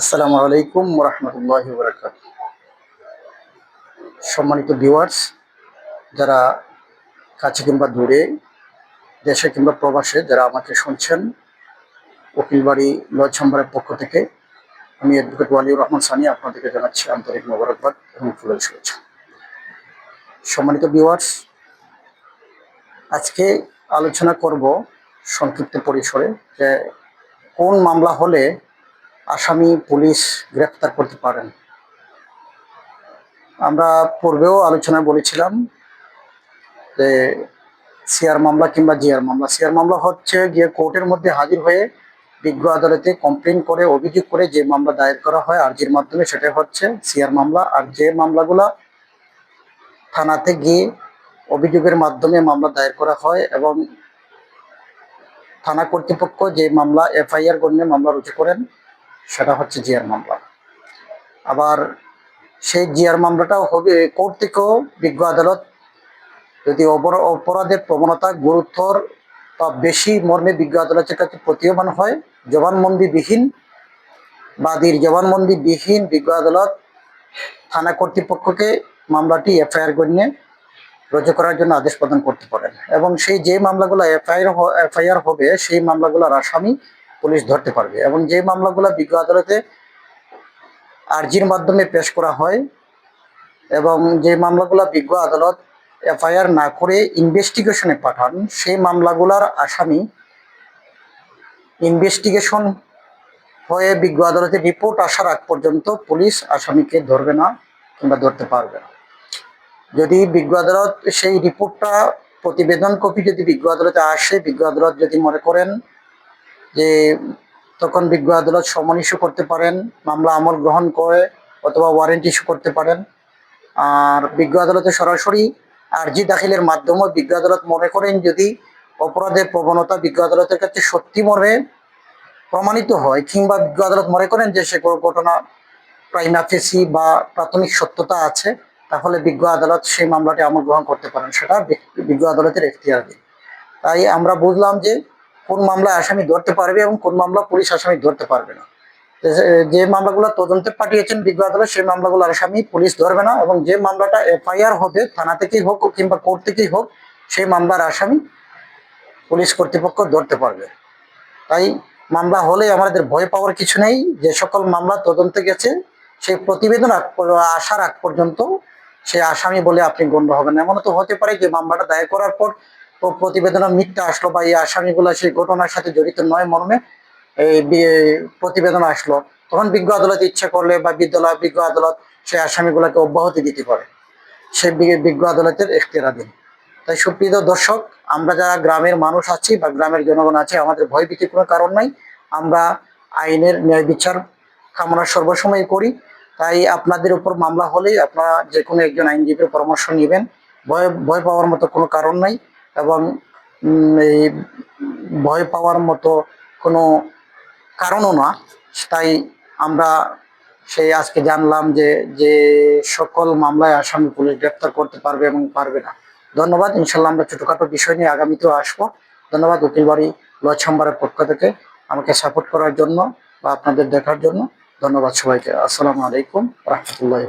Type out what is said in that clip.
আসসালামু আলাইকুম রহমতুল্লাহ সম্মানিত ভিউয়ার্স যারা কাছে কিংবা দূরে, দেশে কিংবা প্রবাসে যারা আমাকে শুনছেন, উকিলবাড়ি লজ সম্ভারের পক্ষ থেকে আমি অ্যাডভোকেট ওয়ালিউর রহমান সানি আপনাদেরকে জানাচ্ছি আন্তরিক মোবারকবাদ এবং ফুলের শুভেচ্ছা। সম্মানিত ভিউয়ার্স আজকে আলোচনা করব সংক্ষিপ্ত পরিসরে যে কোন মামলা হলে আসামি, পুলিশ গ্রেফতার করতে পারেন। আমরা পূর্বেও আলোচনায় বলেছিলাম যে সিআর মামলা কিংবা জিআর মামলা। সিআর মামলা হচ্ছে গিয়ে কোর্টের মধ্যে হাজির হয়ে বিজ্ঞ আদালতে কমপ্লেন করে, অভিযোগ করে যে মামলা দায়ের করা হয়, আর্জির মাধ্যমে সেটা হচ্ছে সিআর মামলা। আর যে মামলাগুলা থানাতে গিয়ে অভিযোগের মাধ্যমে মামলা দায়ের করা হয় এবং থানা কর্তৃপক্ষ যে মামলা, এফআইআর গণ্যে মামলা রুজু করেন সেটা হচ্ছে জিআর মামলা। আবার সেই জিআর মামলাটাও হবে কোর্ট থেকেও বিজ্ঞ আদালত যদি অপর- অপরাধের প্রবণতা গুরুতর বা বেশি মর্মে বিজ্ঞ আদালতের কাছে প্রতীয়মান হয়, জবানবন্দিবিহীন, বাদীর জবানবন্দিবিহীন বিজ্ঞ আদালত থানা কর্তৃপক্ষকে মামলাটি এফআইআর গণ্যে রুজু করার জন্য আদেশ প্রদান করতে পারেন। এবং সেই যে মামলাগুলো এফআইআর এফআইআর হবে, সেই মামলাগুলোর আসামি পুলিশ ধরতে পারবে। এবং যে মামলাগুলো বিজ্ঞ আদালতে আর্জির মাধ্যমে পেশ করা হয় এবং যে মামলাগুলো বিজ্ঞ আদালত এফআইআর না করে ইনভেস্টিগেশনে পাঠান, সেই মামলাগুলোর আসামি ইনভেস্টিগেশন হয়ে বিজ্ঞ আদালতে রিপোর্ট আসার আগ পর্যন্ত পুলিশ আসামিকে ধরবে না কিংবা ধরতে পারবে না। যদি বিজ্ঞ আদালত সেই রিপোর্টটা প্রতিবেদন কপি যদি বিজ্ঞ আদালতে আসে, বিজ্ঞ আদালত যদি মনে করেন যে তখন বিজ্ঞ আদালত সমন ইস্যু করতে পারেন, মামলা আমল গ্রহণ করে অথবা ওয়ারেন্ট ইস্যু করতে পারেন। আর বিজ্ঞ আদালতে সরাসরি আর্জি দাখিলের মাধ্যমে বিজ্ঞ আদালত মনে করেন যদি অপরাধের প্রবণতা বিজ্ঞ আদালতের কাছে সত্যি মর্মে প্রমাণিত হয়, কিংবা বিজ্ঞ আদালত মনে করেন যে সে ঘটনা প্রাইমাফেসি বা প্রাথমিক সত্যতা আছে, তাহলে বিজ্ঞ আদালত সেই মামলাটি আমল গ্রহণ করতে পারেন। সেটা বিজ্ঞ- আদালতের এখতিয়ার। দিন তাই আমরা বুঝলাম যে কোন মামলায় আসামি ধরতে পারবে এবং কোন মামলা পুলিশ আসামি ধরতে পারবে না। যে- মামলাগুলো তদন্তে পাঠিয়েছেন বিজ্ঞ আদালত, সেই মামলাগুলো আসামি পুলিশ ধরবে না এবং যে মামলাটা এফআইআর হবে, থানা থেকেই হোক কিংবা কোর্ট থেকেই হোক, সেই মামলার আসামি পুলিশ কর্তৃপক্ষ ধরতে পারবে। তাই মামলা হলে আমাদের ভয় পাওয়ার কিছু নেই। যে সকল মামলা তদন্তে গেছে, সেই প্রতিবেদন আসার আগ পর্যন্ত সে আসামি বলে আপনি গণ্য হবেন এমন তো হতে পারে যে মামলাটা দায়ের করার পর ও প্রতিবেদনের মিথ্যা আসলো বা এই আসামিগুলো সেই ঘটনার সাথে জড়িত নয় মর্মে এই প্রতিবেদন আসলো। তখন বিজ্ঞ আদালত ইচ্ছা করলে বা বিদ্যালয় বিজ্ঞ আদালত সেই আসামিগুলোকে অব্যাহতি দিতে পারে। সে বিজ্ঞ আদালতের এখতিয়ারাধীন। তাই সুপ্রিয় দর্শক, আমরা যারা গ্রামের মানুষ আছি বা গ্রামের জনগণ আছে, আমাদের ভয় ভীতির কোনো কারণ নাই। আমরা আইনের ন্যায় বিচার কামনা সর্বসময় করি। তাই আপনাদের উপর মামলা হলেই আপনারা যে কোনো একজন আইনজীবীর পরামর্শ নেবেন। ভয় ভয় পাওয়ার মতো কোনো কারণ নাই। এবং এই ভয় পাওয়ার মতো কোনো কারণও না। তাই আমরা সেই আজকে জানলাম যে যে সকল মামলায় আসামি পুলিশ গ্রেপ্তার করতে পারবে এবং পারবে না। ধন্যবাদ। ইনশাল্লাহ আমরা ছোটখাটো বিষয় নিয়ে আগামীতেও আসব। ধন্যবাদ উকিলবাড়ি লজ সম্বারের পক্ষ থেকে আমাকে সাপোর্ট করার জন্য বা আপনাদের দেখার জন্য। ধন্যবাদ সবাইকে। আসসালামু আলাইকুম। রহমতুল্লাহ